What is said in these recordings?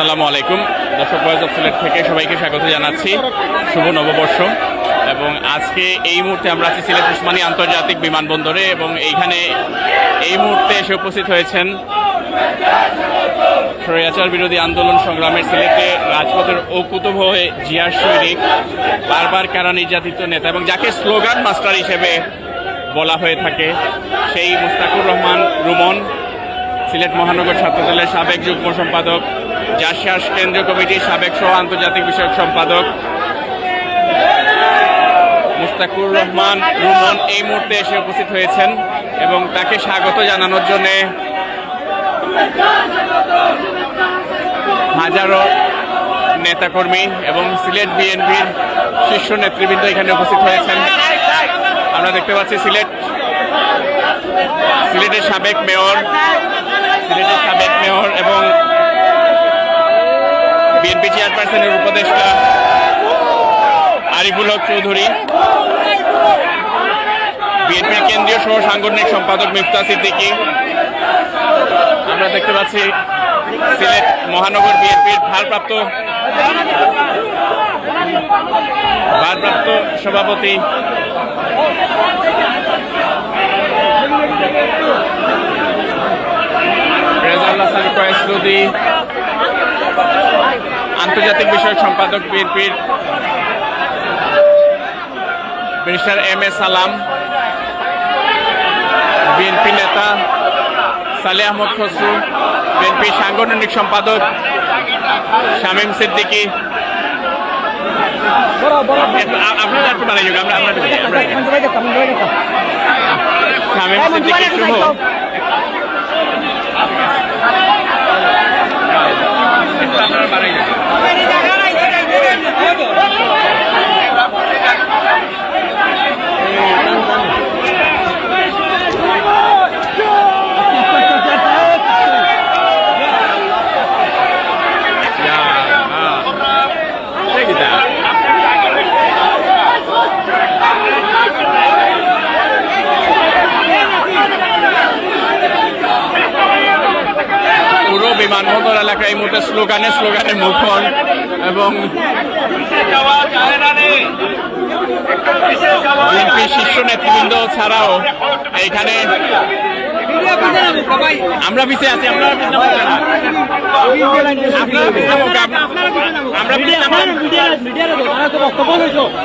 আসসালামু আলাইকুম। দর্শক বয়স অফ সিলেট থেকে সবাইকে স্বাগত জানাচ্ছি। শুভ নববর্ষ। এবং আজকে এই মুহূর্তে আমরা আছি সিলেট উসমানী আন্তর্জাতিক বিমানবন্দরে এবং এইখানে এই মুহূর্তে এসে উপস্থিত হয়েছেন স্বৈরাচার বিরোধী আন্দোলন সংগ্রামের সিলেটে রাজপথের অকুতভ হয়ে জিয়ার সৈনিক, বারবার কারা নির্যাতিত নেতা এবং যাকে স্লোগান মাস্টার হিসেবে বলা হয়ে থাকে সেই মুস্তাকুর রহমান রুমন, সিলেট মহানগর ছাত্রদলের সাবেক যুগ্ম সম্পাদক জাসিয়াস কেন্দ্রীয় কমিটির সাবেক সহ আন্তর্জাতিক বিষয়ক সম্পাদক মুস্তাকুর রহমান রুমন এই মুহূর্তে এসে উপস্থিত হয়েছেন এবং তাকে স্বাগত জানানোর জন্যে হাজারো নেতাকর্মী এবং সিলেট বিএনপির শীর্ষ নেতৃবৃন্দ এখানে উপস্থিত হয়েছেন। আমরা দেখতে পাচ্ছি সিলেট, সিলেটের সাবেক মেয়র, সিলেটের সাবেক মেয়র এবং বিএনপি চেয়ারপারসনের উপদেষ্টা আরিফুল হক চৌধুরী বিএনপির কেন্দ্রীয় সহ সাংগঠনিক সম্পাদক মিফতা সিদ্দিকী, আমরা দেখতে পাচ্ছি সিলেট মহানগর বিএনপির ভারপ্রাপ্ত ভারপ্রাপ্ত সভাপতি রেজাউল হাসান কয়েসলুদি আন্তর্জাতিক বিষয়ক সম্পাদক বিএনপির ব্যারিস্টার এম এ সালাম, বিএনপি নেতা সালে আহমদ খসরু, বিএনপি সাংগঠনিক সম্পাদক শামীম সিদ্দিকী। আপনারা আপনারা বানাই যোগ Ya, ah. Take it down. পুরো বিমানবন্দর এলাকা এই মুহূর্তে স্লোগানে স্লোগানে মুখর এবং বিএনপি শীর্ষ নেতৃবৃন্দ ছাড়াও এইখানে আমরা পিছিয়ে আছি আমরা পিছিয়ে নামবো না। আপনারা পিছিয়ে নামবো না। আমরা পিছিয়ে নামবো না।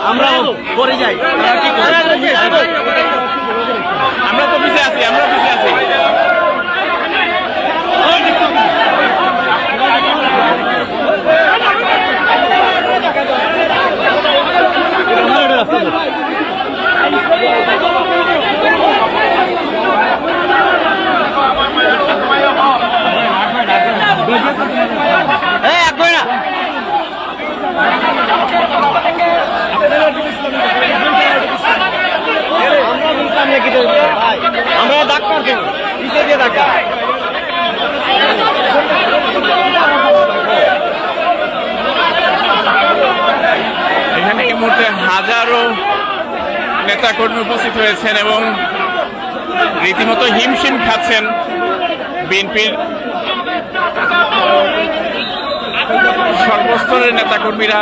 আমরা করে যাই আমরা তো পিছিয়ে আছি আমরা পিছিয়ে আছি এই এক না আমরা ডাক্তার দেব কিসে দিয়ে ডাক্তার এখানে এই মুহূর্তে হাজারো নেতাকর্মী উপস্থিত হয়েছেন এবং রীতিমতো হিমশিম খাচ্ছেন বিএনপির সর্বস্তরের নেতাকর্মীরা।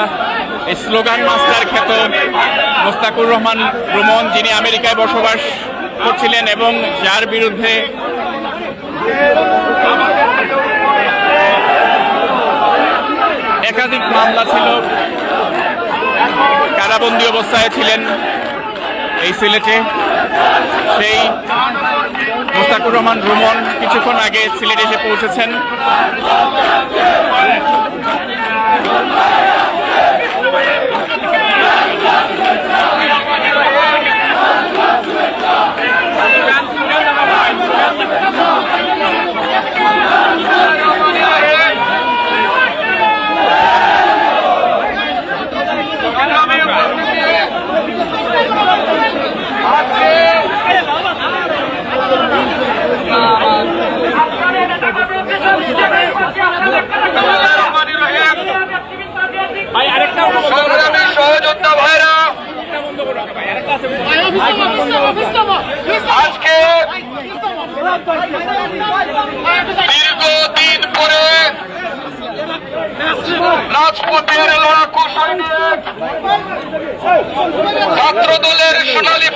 এই স্লোগান, মাস্টার খ্যাত মোস্তাকুর রহমান রুমন, যিনি আমেরিকায় বসবাস করছিলেন এবং যার বিরুদ্ধে একাধিক মামলা ছিল, কারাবন্দী অবস্থায় ছিলেন। এই সিলেটে সেই মোস্তাকুর রহমান রুমন কিছুক্ষণ আগে সিলেটে এসে পৌঁছেছেন।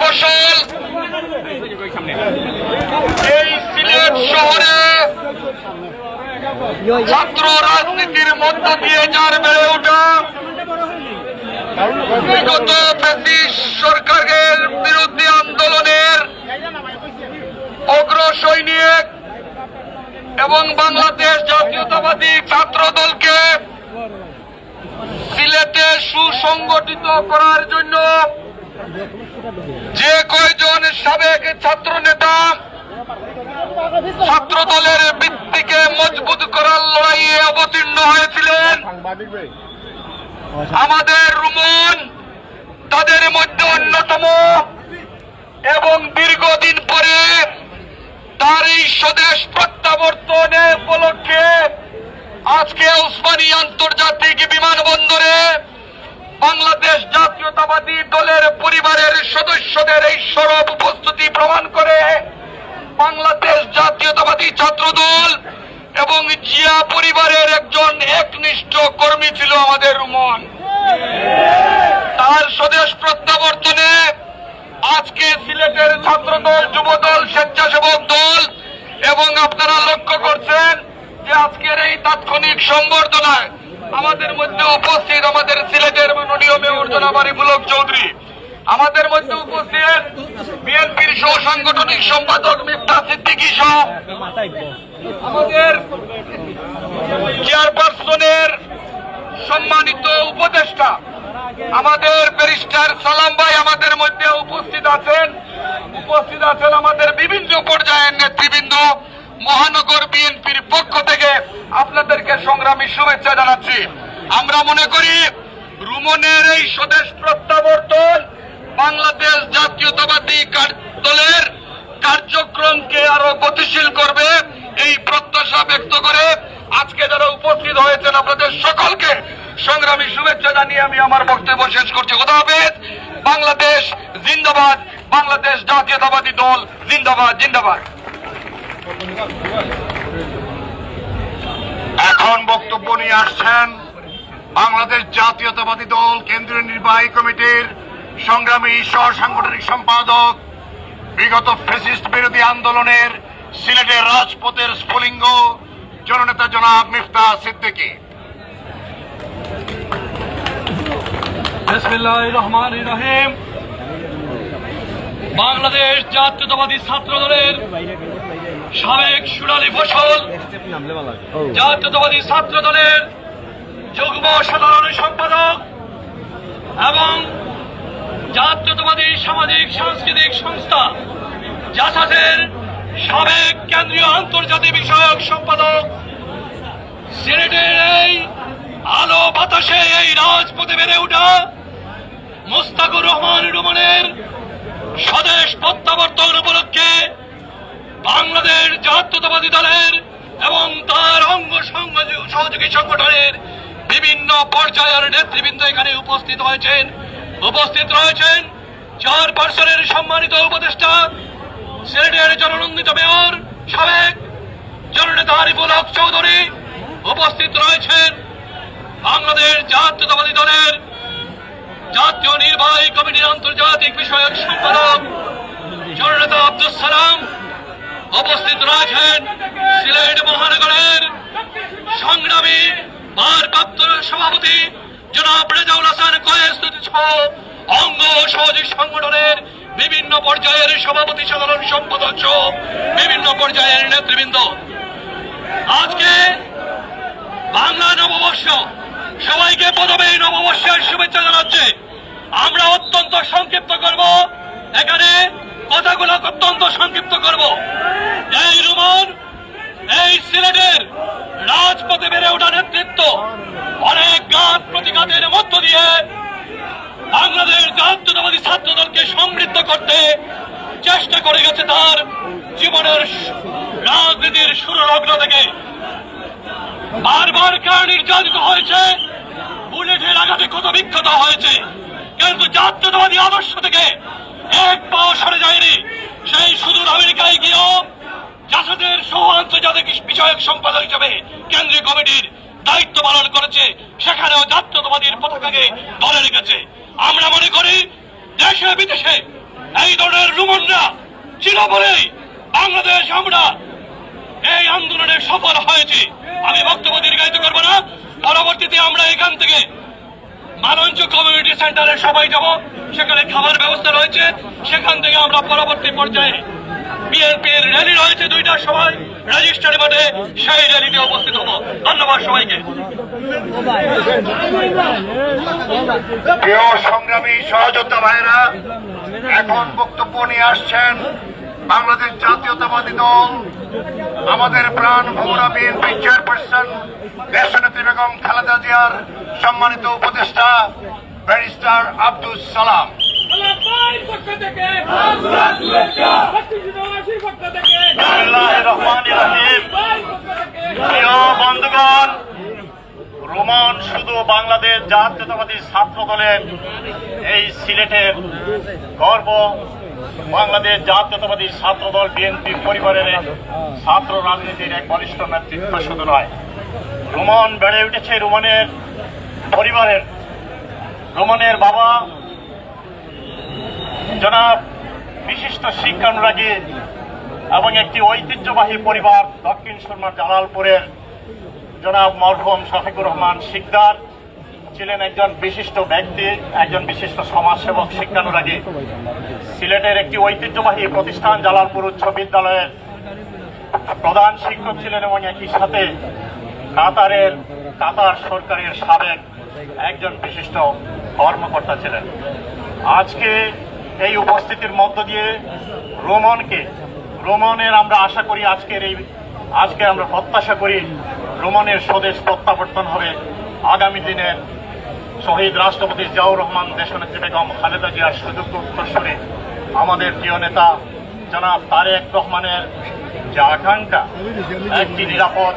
ফসল এই সিলেট শহরে ছাত্র রাজনীতির মধ্য দিয়ে যার বেড়ে ওঠা। বিগত ব্রিটিশ সরকারের বিরুদ্ধে আন্দোলনের অগ্র সৈনিক এবং বাংলাদেশ জাতীয়তাবাদী ছাত্র দলকে সিলেটে সুসংগঠিত করার জন্য যে কয়জন সাবেক ছাত্র নেতা ছাত্র দলের ভিত্তিকে মজবুত করার লড়াইয়ে অবতীর্ণ হয়েছিলেন? আমাদের রুমন তাদের মধ্যে অন্যতম এবং দীর্ঘদিন পরে তার এই স্বদেশ প্রত্যাবর্তনে উপলক্ষে আজকে উসমানী আন্তর্জাতিক বিমানবন্দরে বাংলাদেশ জাতীয়তাবাদী দলের পরিবারের সদস্যদের এই সরব উপস্থিতি প্রমাণ করে বাংলাদেশ জাতীয়তাবাদী ছাত্র দল এবং জিয়া পরিবারের একজন একনিষ্ঠ কর্মী ছিল আমাদের রুমন। তার স্বদেশ প্রত্যাবর্তনে আজকে সিলেটের ছাত্র দল যুব দল স্বেচ্ছাসেবক দল এবং আপনারা লক্ষ্য করছেন যে আজকের এই তাৎক্ষণিক সংবর্ধনায় আমাদের মধ্যে উপস্থিত আমাদের সিলেটের মাননীয় মেয়র জনাবারি মুলক চৌধুরী। আমাদের মধ্যে উপস্থিত বিএনপির সহ সাংগঠনিক সম্পাদক মিফতা সিদ্দিকী সহ আমাদের চেয়ারপারসনের সম্মানিত উপদেষ্টা, আমাদের ব্যারিস্টার সালাম ভাই আমাদের মধ্যে উপস্থিত আছেন। উপস্থিত আছেন আমাদের বিভিন্ন পর্যায়ের নেতৃবৃন্দ। মহানগর বিএনপির পক্ষ থেকে আপনাদেরকে সংগ্রামী শুভেচ্ছা জানাচ্ছি। আমরা মনে করি রুমনের এই স্বদেশ প্রত্যাবর্তন বাংলাদেশ জাতীয়তাবাদী দলের কার্যক্রমকে আরও গতিশীল করবে, এই প্রত্যাশা ব্যক্ত করে আজকে যারা উপস্থিত হয়েছেন আপনাদের সকলকে সংগ্রামী শুভেচ্ছা জানিয়ে আমি আমার বক্তব্য শেষ করছি। কথা হাফেজ। বাংলাদেশ জিন্দাবাদ। বাংলাদেশ জাতীয়তাবাদী দল জিন্দাবাদ জিন্দাবাদ। এখন বক্তব্য নিয়ে আসছেন বাংলাদেশ জাতীয়তাবাদী দল কেন্দ্রীয় নির্বাহী কমিটির সংগ্রামী সহ সাংগঠনিক সম্পাদক, বিগত ফেসিস্ট বিরোধী আন্দোলনের সিলেটের রাজপথের স্ফুলিঙ্গ জননেতা জনাব মিফতা সিদ্দিকী। রহমান রহিম। বাংলাদেশ জাতীয়তাবাদী ছাত্র দলের সাবেক সুরালি ফসল জাতীয়তাবাদী ছাত্র দলের যুগ্ম সাধারণ সম্পাদক এবং জাতীয়তাবাদী সামাজিক সাংস্কৃতিক সংস্থা জাসাসের সাবেক কেন্দ্রীয় আন্তর্জাতিক বিষয়ক সম্পাদক সিলেটের এই আলো বাতাসে এই রাজপথে বেড়ে ওঠা মুস্তাকুর রহমান রুমানের স্বদেশ প্রত্যাবর্তন উপলক্ষে বাংলাদেশ জাতীয়তাবাদী দলের এবং তার অঙ্গ সহযোগী সংগঠনের বিভিন্ন পর্যায়ের নেতৃবৃন্দ এখানে উপস্থিত হয়েছেন। উপস্থিত রয়েছেন চার পার্সনের সম্মানিত উপদেষ্টা, সিলেটের জননন্দিত মেয়র, সাবেক জননেতা আরিফুল হক চৌধুরী। উপস্থিত রয়েছেন বাংলাদেশ জাতীয়তাবাদী দলের জাতীয় নির্বাহী কমিটির আন্তর্জাতিক বিষয়ক সম্পাদক জননেতা আব্দুল সালাম। উপস্থিত রয়েছেন সিলেট মহানগরের সংগ্রামী ভারপ্রাপ্ত সভাপতি জনাব রেজাউল হাসান কয়েস সহ অঙ্গ সহযোগী সংগঠনের বিভিন্ন পর্যায়ের সভাপতি, সাধারণ সম্পাদক সহ বিভিন্ন পর্যায়ের নেতৃবৃন্দ। আজকে বাংলা নববর্ষ, সবাইকে প্রথমে নববর্ষের শুভেচ্ছা জানাচ্ছে। আমরা অত্যন্ত সংক্ষিপ্ত করব। এখানে কথাগুলো অত্যন্ত সংক্ষিপ্ত করব। এই রুমন, এই সিলেটের রাজপথে বেড়ে ওঠা নেতৃত্ব, অনেক গান প্রতিঘাতের মধ্য দিয়ে বাংলাদেশ জাতীয়তাবাদী ছাত্র দলকে সমৃদ্ধ করতে চেষ্টা করে গেছে তার জীবনের রাজনীতির সুরলগ্ন থেকে। বারবার কার নির্যাতিত হয়েছে, বুলেটের আঘাতে ক্ষত বিক্ষত হয়েছে, কিন্তু জাতীয়তাবাদী আদর্শ থেকে এক পাও সরে যায়নি। সেই সুদূর আমেরিকায় গিয়েও জাসাদের সহ আন্তর্জাতিক বিষয়ক সম্পাদক হিসেবে কেন্দ্রীয় কমিটির দায়িত্ব পালন করেছে। সেখানেও জাতীয়তাবাদীর পতাকাকে ধরে রেখেছে। আমরা মনে করি দেশে বিদেশে এই ধরনের রুমনরা ছিল বলেই বাংলাদেশ আমরা এই আন্দোলনে সফল হয়েছে। আমি বক্তব্য দীর্ঘায়িত করব না। পরবর্তীতে আমরা এখান থেকে কমিউনিটি সেন্টারে সবাই যাব। সেখানে খাবার ব্যবস্থা রয়েছে। সেখান থেকে আমরা পরবর্তী পর্যায়ে বিএনপির র্যালি রয়েছে দুইটার সময়। রেজিস্ট্রারি মাঠে সেই র্যালিতে উপস্থিত হব। ধন্যবাদ সবাইকে। প্রিয় সংগ্রামী সহযোদ্ধা ভাইরা এখন বক্তব্য নিয়ে আসছেন বাংলাদেশ জাতীয়তাবাদী দল, আমাদের প্রাণ ভোমরা বিএনপি চেয়ারপারসন দেশনেত্রী বেগম খালেদা জিয়ার সম্মানিত উপদেষ্টা ব্যারিস্টার আব্দুল সালাম। বন্ধুগণ রোমান শুধু বাংলাদেশ জাতীয়তাবাদী ছাত্র দলের এই সিলেটের গর্ব। বাংলাদেশ জাতীয়তাবাদী ছাত্র দল বিএনপি পরিবারের ছাত্র রাজনীতির এক বলিষ্ঠ নেতৃত্ব শুধু নয়। রোমান বেড়ে উঠেছে রোমানের পরিবারের রোমানের বাবা, জনাব বিশিষ্ট শিক্ষানুরাগী এবং একটি ঐতিহ্যবাহী পরিবার, দক্ষিণ সুরমার জালালপুরের জনাব মরহুম শফিকুর রহমান শিকদার ছিলেন একজন বিশিষ্ট ব্যক্তি, একজন বিশিষ্ট সমাজসেবক শিক্ষানুরাগী সিলেটের একটি ঐতিহ্যবাহী প্রতিষ্ঠান, জালালপুর উচ্চ বিদ্যালয়ের প্রধান শিক্ষক ছিলেন এবং একই সাথে কাতারের, কাতার সরকারের সাবেক একজন বিশিষ্ট কর্মকর্তা ছিলেন। আজকে এই উপস্থিতির মধ্য দিয়ে রোমনকে, রোমনের আমরা আশা করি আজকের এই, আজকে আমরা প্রত্যাশা করি রোমনের স্বদেশ প্রত্যাবর্তন হবে আগামী দিনের শহীদ রাষ্ট্রপতি জিয়াউর রহমান, দেশনেত্রী বেগম খালেদা জিয়ার সুযোগ্য উত্তরসূরি। আমাদের প্রিয় নেতা জনাব তারেক রহমানের যে আকাঙ্ক্ষা, একটি নিরাপদ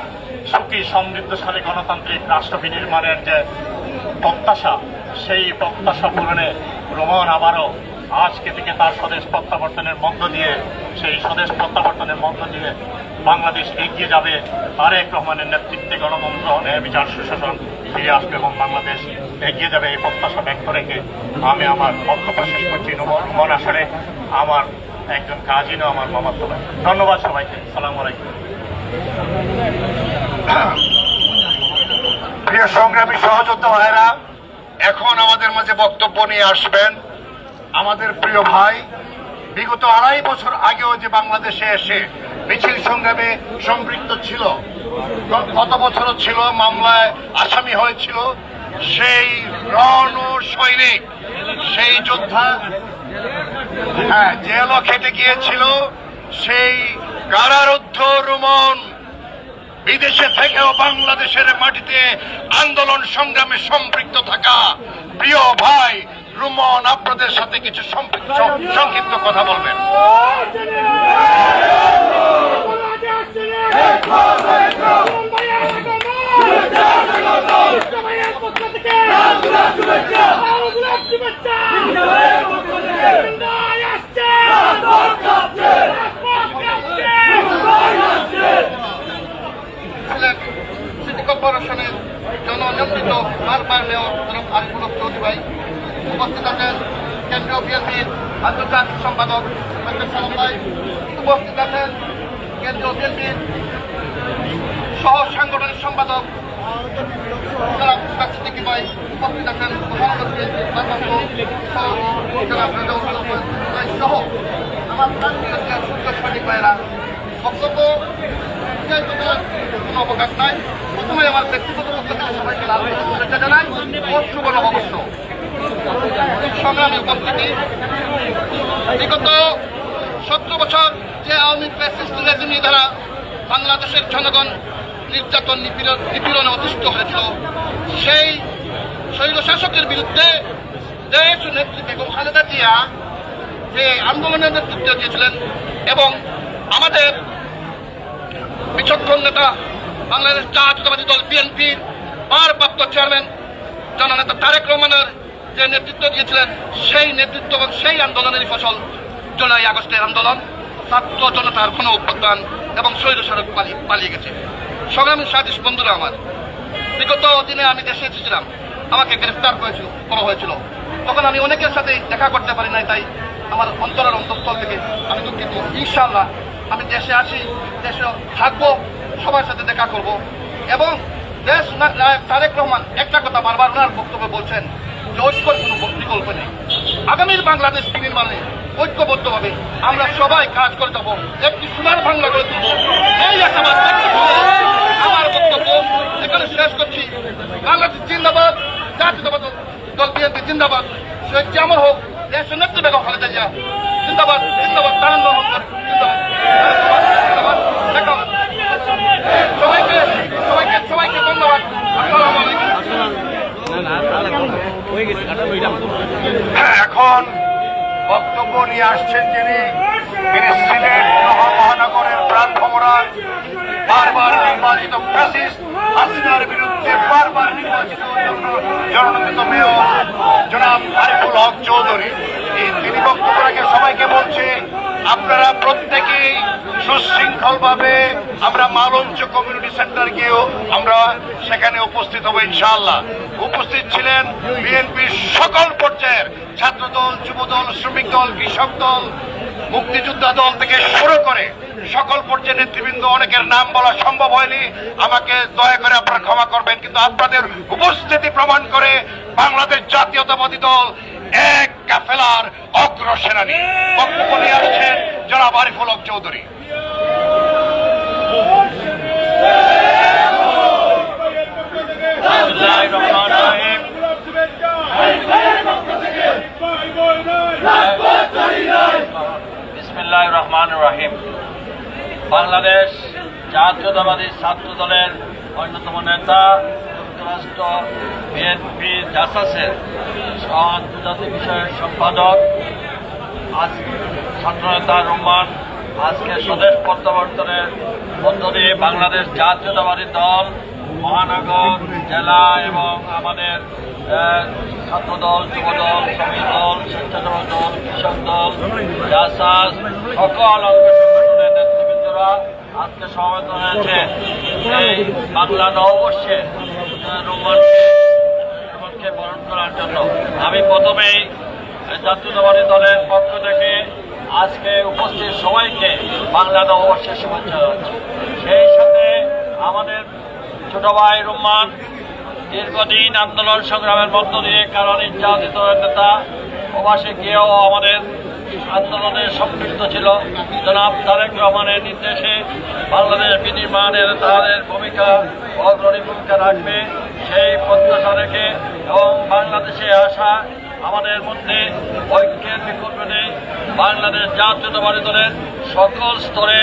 সুখী সমৃদ্ধশালী গণতান্ত্রিক রাষ্ট্র বিনির্মাণের যে প্রত্যাশা, সেই প্রত্যাশা পূরণে রোমন আবারও আজকে থেকে তার স্বদেশ প্রত্যাবর্তনের মধ্য দিয়ে, সেই স্বদেশ প্রত্যাবর্তনের মধ্য দিয়ে বাংলাদেশ এগিয়ে যাবে। তারেক রহমানের নেতৃত্বে গণতন্ত্র ন্যায় বিচার সুশাসন ফিরে আসবে এবং বাংলাদেশ এগিয়ে যাবে। এই প্রত্যাশা ব্যক্ত রেখে আমি আমার বক্তব্য শেষ করছি। রোমন আসলে আমার একজন কাজিনও আমার মামাতো ভাই। ধন্যবাদ সবাইকে। সালাম আলাইকুম। প্রিয় সংগ্রামী সহযোদ্ধা ভাইরা এখন আমাদের মাঝে বক্তব্য নিয়ে আসবেন আমাদের প্রিয় ভাই। বিগত আড়াই বছর আগেও যে বাংলাদেশে এসে মিছিল সংগ্রামে সম্পৃক্ত ছিল, গত বছরও ছিল, মামলায় আসামি হয়েছিল, সেই রণ সৈনিক, সেই যোদ্ধা হ্যাঁ জেলও খেটে গিয়েছিল, সেই কারারুদ্ধ রুমন বিদেশে থেকেও বাংলাদেশের মাটিতে আন্দোলন সংগ্রামে সম্পৃক্ত থাকা প্রিয় ভাই রুমন, আপনাদের সাথে কিছু সংক্ষিপ্ত কথা বলবেন। সিলেট সিটি কর্পোরেশনের জননিয়ন্ত্রিত বারবার মেয়র জনাব আরিফুল চৌধুরী ভাই। উপস্থিত আছেন কেন্দ্রীয় বিএনপির আন্তর্জাতিক সম্পাদক ভাই। উপস্থিত আছেন কেন্দ্রীয় বিএনপির সহ সাংগঠনিক সম্পাদক সিদ্দিকী ভাই। উপস্থিত আছেন ভাই সহ আমার বক্তব্য অবকাশ নাই। প্রথমে আমার ব্যক্তিগত সবাইকে লাভ শুভেচ্ছা বছর যে আওয়ামী ফ্যাসিস্ট দ্বারা বাংলাদেশের জনগণ নির্যাতন, নিপীড়ন, নিপীড়নে অতিষ্ঠ হয়েছিল, সেই শৈল শাসকের বিরুদ্ধে দেশ নেত্রী বেগম খালেদা জিয়া যে আন্দোলনের নেতৃত্ব দিয়েছিলেন এবং আমাদের বিচক্ষণ নেতা বাংলাদেশ জাতীয়তাবাদী দল বিএনপির ভারপ্রাপ্ত চেয়ারম্যান জননেতা তারেক রহমানের যে নেতৃত্ব দিয়েছিলেন, সেই নেতৃত্ব এবং সেই আন্দোলনেরই ফসল জুলাই আগস্টের আন্দোলন। ছাত্র জনতার কোনো অভ্যুত্থান এবং শৈল সড়ক পালিয়ে গেছে। সংগ্রামী সাদিস বন্ধুরা আমার, বিগত দিনে আমি দেশে এসেছিলাম। আমাকে গ্রেফতার করেছিল, করা হয়েছিল। তখন আমি অনেকের সাথে দেখা করতে পারি নাই, তাই আমার অন্তরের অন্তঃস্থল থেকে আমি দুঃখিত। ইনশাআল্লাহ আমি দেশে আসি, দেশে থাকব। সবার সাথে দেখা করব। এবং দেশ তারেক রহমান একটা কথা বারবার ওনার বক্তব্যে বলছেন যে ঐক্যর কোনো বিকল্প নেই। আগামীর বাংলাদেশ নির্মাণে ঐক্যবদ্ধভাবে আমরা সবাই কাজ করে যাব, একটি সোনার বাংলা করে তুলব। এই আশাবাদ আমার বক্তব্য এখানে শেষ করছি। বাংলাদেশ জিন্দাবাদ, জাতীয়তাবাদ দল বিএনপি জিন্দাবাদ। শেখ জামর হোক, দেশের নেত্রী বেগম খালেদা জিয়া জিন্দাবাদ জিন্দাবাদ তানন্দ মোহাম্মদ জিন্দাবাদ জিন্দাবাদ দেখা হবে। সবাইকে সবাইকে সবাইকে ধন্যবাদ আসসালামু আলাইকুম এখন বক্তব্য নিয়ে আসছেন যিনি, তিনি সিলেট মহানগরের প্রাণ বারবার নির্বাচিত হাসিনার বিরুদ্ধে বারবার নির্বাচিত জন- জননন্দিত মেয়র জনাব আরিফুল হক চৌধুরী। তিনি বক্তব্য রেখে, সবাইকে বলছে, আপনারা প্রত্যেকেই সুশৃঙ্খল ভাবে আমরা মালঞ্চ কমিউনিটি সেন্টার গিয়েও আমরা সেখানে উপস্থিত হব ইনশাআল্লাহ। উপস্থিত ছিলেন বিএনপির সকল পর্যায়ের ছাত্রদল, যুবদল, শ্রমিক দল, কৃষক দল, মুক্তিযোদ্ধা দল থেকে শুরু করে সকল পর্যায়ে নেতৃবৃন্দ, অনেকের নাম বলা সম্ভব হয়নি। আমাকে দয়া করে আপনারা ক্ষমা করবেন, কিন্তু আপনাদের উপস্থিতি প্রমাণ করে বাংলাদেশ জাতীয়তাবাদী দল এক কাফেলার অগ্রসেনানী। বক্তব্য নিয়ে আসছেন জনাব আরিফুল হক চৌধুরী। রহমান রাহিম। বাংলাদেশ জাতীয়তাবাদী ছাত্র দলের অন্যতম নেতা, যুক্তরাষ্ট্র বিএনপি জাসাসের আন্তর্জাতিক বিষয়ের সম্পাদক আজ ছাত্রনেতা রহমান আজকে স্বদেশ প্রত্যাবর্তনের মধ্য দিয়ে বাংলাদেশ জাতীয়তাবাদী দল, মহানগর, জেলা এবং আমাদের ছাত্রদল, যুবদল, শ্রমিক দল, স্বেচ্ছাসেবক দল, কৃষক দল জাসাস সকল নেতৃবৃন্দরা আজকে সমবেত হয়েছে। এই বাংলা নববর্ষে রোমানকে রোমানকে বরণ করার জন্য। আমি প্রথমেই জাতীয়তাবাদী দলের পক্ষ থেকে আজকে উপস্থিত সবাইকে বাংলা নববর্ষের শুভেচ্ছা জানাচ্ছি। সেই সাথে আমাদের ছোট ভাই রুম্মান দীর্ঘদিন আন্দোলন সংগ্রামের মধ্য দিয়ে কারণ নির্যাতিত নেতা, প্রবাসে গিয়েও আমাদের আন্দোলনে সম্পৃক্ত ছিল। জনাব তারেক রহমানের নির্দেশে বাংলাদেশ বিনির্মাণের তাদের ভূমিকা অগ্রণী ভূমিকা রাখবে সেই প্রত্যাশা রেখে এবং বাংলাদেশে আসা আমাদের মধ্যে ঐক্যের বিকল্প নেই বাংলাদেশ জাতীয়তাবাদী দলের সকল স্তরে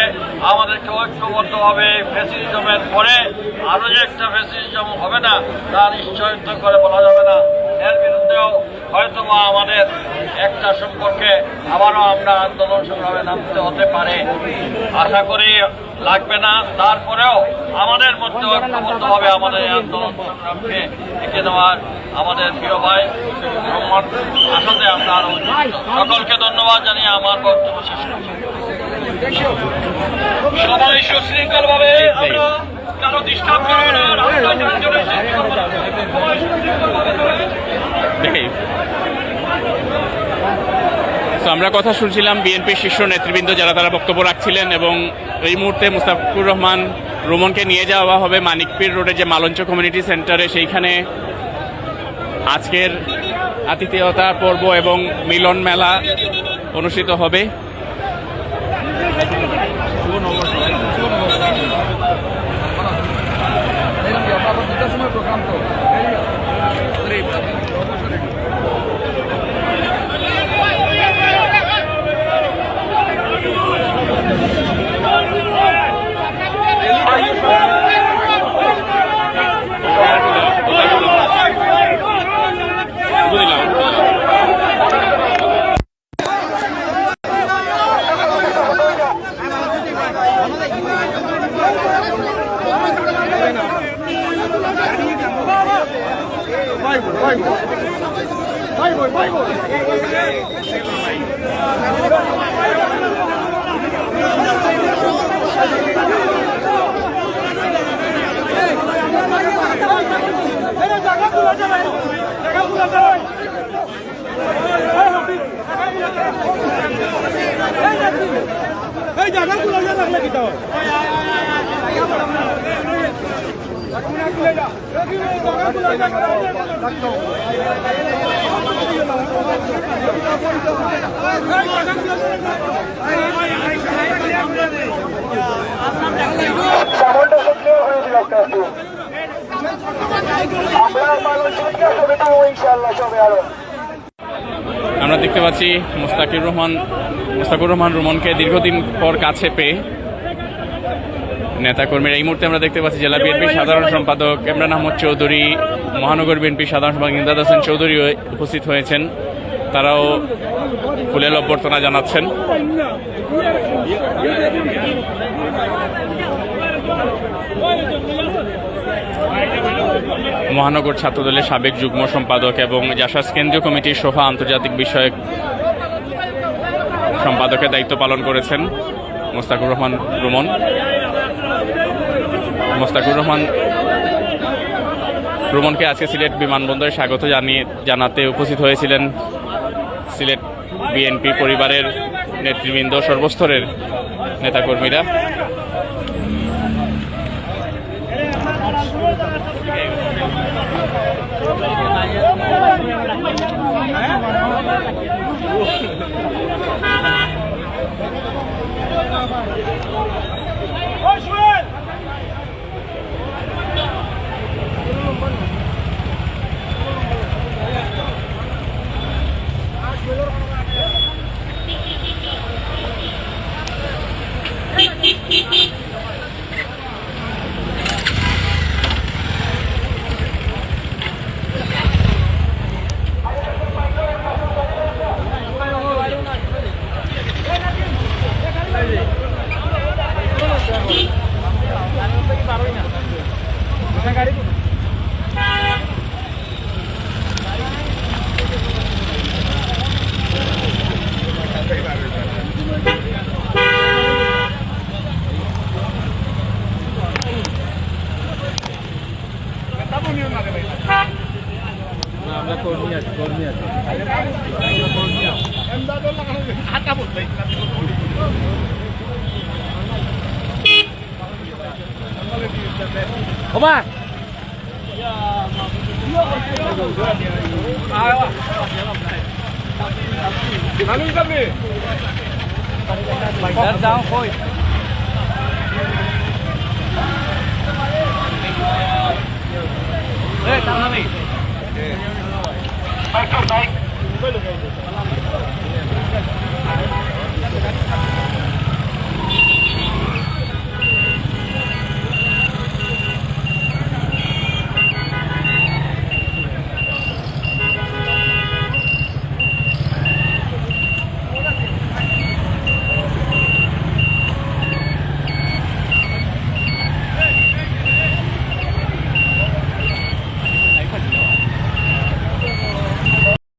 আমাদেরকে ঐক্যবদ্ধভাবে ফেসিলিজমের পরে আরও যে একটা ফেসিলিজম হবে না, তা নিশ্চয়িত করে বলা যাবে না। এর বিরুদ্ধেও হয়তো বা আমাদের একটা সম্পর্কে আবারও আমরা আন্দোলন সংগ্রামে নামতে হতে পারে। আশা করি লাগবে না। তারপরেও আমাদের মধ্যে ঐক্যবদ্ধভাবে আমাদের এই আন্দোলন সংগ্রামকে এগিয়ে নেওয়ার আমাদের প্রিয় ভাই আসাদে আমরা আরও সকলকে ধন্যবাদ জানিয়ে আমার বক্তব্য শেষ করছি। সবাই সুশৃঙ্খল ভাবে আমরা তো আমরা কথা শুনছিলাম বিএনপির শীর্ষ নেতৃবৃন্দ যারা তারা বক্তব্য রাখছিলেন এবং এই মুহূর্তে মুস্তাফিকুর রহমান রোমনকে নিয়ে যাওয়া হবে মানিকপীর রোডে যে মালঞ্চ কমিউনিটি সেন্টারে। সেইখানে আজকের আতিথেয়তা পর্ব এবং মিলন মেলা অনুষ্ঠিত হবে। আমরা মুস্তাকির রহমান, মুস্তাকুর রহমান রুমনকে দীর্ঘদিন পর কাছে পেয়ে নেতাকর্মীরা এই মুহূর্তে আমরা দেখতে পাচ্ছি জেলা বিএনপি সাধারণ সম্পাদক ইমরান আহমদ চৌধুরী, মহানগর বিএনপির সাধারণ সম্পাদক ইমদাদ হোসেন চৌধুরী উপস্থিত হয়েছেন। তারাও ফুলেল অভ্যর্থনা জানাচ্ছেন। মহানগর ছাত্রদলের সাবেক যুগ্ম সম্পাদক এবং জাসাস কেন্দ্রীয় কমিটির সহ আন্তর্জাতিক বিষয়ক সম্পাদকের দায়িত্ব পালন করেছেন মোস্তাকুর রহমান রুমন। মোস্তাকুর রহমান রুমনকে আজকে সিলেট বিমানবন্দরে স্বাগত জানিয়ে জানাতে উপস্থিত হয়েছিলেন সিলেট বিএনপি পরিবারের নেতৃবৃন্দ, সর্বস্তরের নেতাকর্মীরা। Hoş ver! Namin kami. Pagdar down, boy. Eh, tama na eh. vai bike.